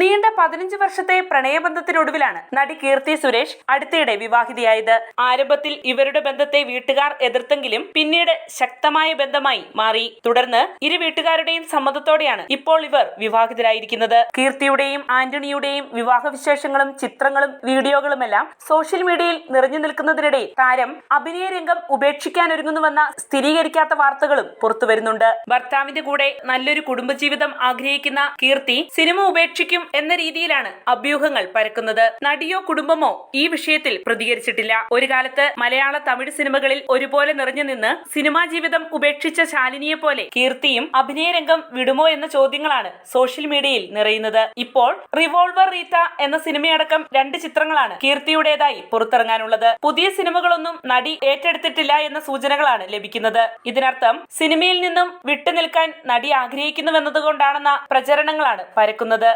നീണ്ട പതിനഞ്ച് വർഷത്തെ പ്രണയബന്ധത്തിനൊടുവിലാണ് നടി കീർത്തി സുരേഷ് അടുത്തിടെ വിവാഹിതയായത്. ആരംഭത്തിൽ ഇവരുടെ ബന്ധത്തെ വീട്ടുകാർ എതിർത്തെങ്കിലും പിന്നീട് ശക്തമായ ബന്ധമായി മാറി. തുടർന്ന് ഇരു വീട്ടുകാരുടെയും സമ്മതത്തോടെയാണ് ഇപ്പോൾ ഇവർ വിവാഹിതരായിരിക്കുന്നത്. കീർത്തിയുടെയും ആന്റണിയുടെയും വിവാഹ വിശേഷങ്ങളും ചിത്രങ്ങളും വീഡിയോകളുമെല്ലാം സോഷ്യൽ മീഡിയയിൽ നിറഞ്ഞു നിൽക്കുന്നതിനിടെ താരം അഭിനയ രംഗം ഉപേക്ഷിക്കാനൊരുങ്ങുന്നുവെന്ന സ്ഥിരീകരിക്കാത്ത വാർത്തകളും പുറത്തുവരുന്നുണ്ട്. ഭർത്താവിന്റെ കൂടെ നല്ലൊരു കുടുംബജീവിതം ആഗ്രഹിക്കുന്ന കീർത്തി സിനിമ ഉപേക്ഷിക്കും എന്ന രീതിയിലാണ് അഭ്യൂഹങ്ങൾ പരക്കുന്നത്. നടിയോ കുടുംബമോ ഈ വിഷയത്തിൽ പ്രതികരിച്ചിട്ടില്ല. ഒരു കാലത്ത് മലയാള തമിഴ് സിനിമകളിൽ ഒരുപോലെ നിറഞ്ഞു നിന്ന് സിനിമാ ജീവിതം ഉപേക്ഷിച്ച ശാലിനിയെ പോലെ കീർത്തിയും അഭിനയരംഗം വിടുമോ എന്ന ചോദ്യങ്ങളാണ് സോഷ്യൽ മീഡിയയിൽ നിറയുന്നത്. ഇപ്പോൾ റിവോൾവർ റീത്ത എന്ന സിനിമയടക്കം രണ്ട് ചിത്രങ്ങളാണ് കീർത്തിയുടേതായി പുറത്തിറങ്ങാനുള്ളത്. പുതിയ സിനിമകളൊന്നും നടി ഏറ്റെടുത്തിട്ടില്ല എന്ന സൂചനകളാണ് ലഭിക്കുന്നത്. ഇതിനർത്ഥം സിനിമയിൽ നിന്നും വിട്ടുനിൽക്കാൻ നടി ആഗ്രഹിക്കുന്നുവെന്നതുകൊണ്ടാണെന്ന പ്രചരണങ്ങളാണ് പരക്കുന്നത്.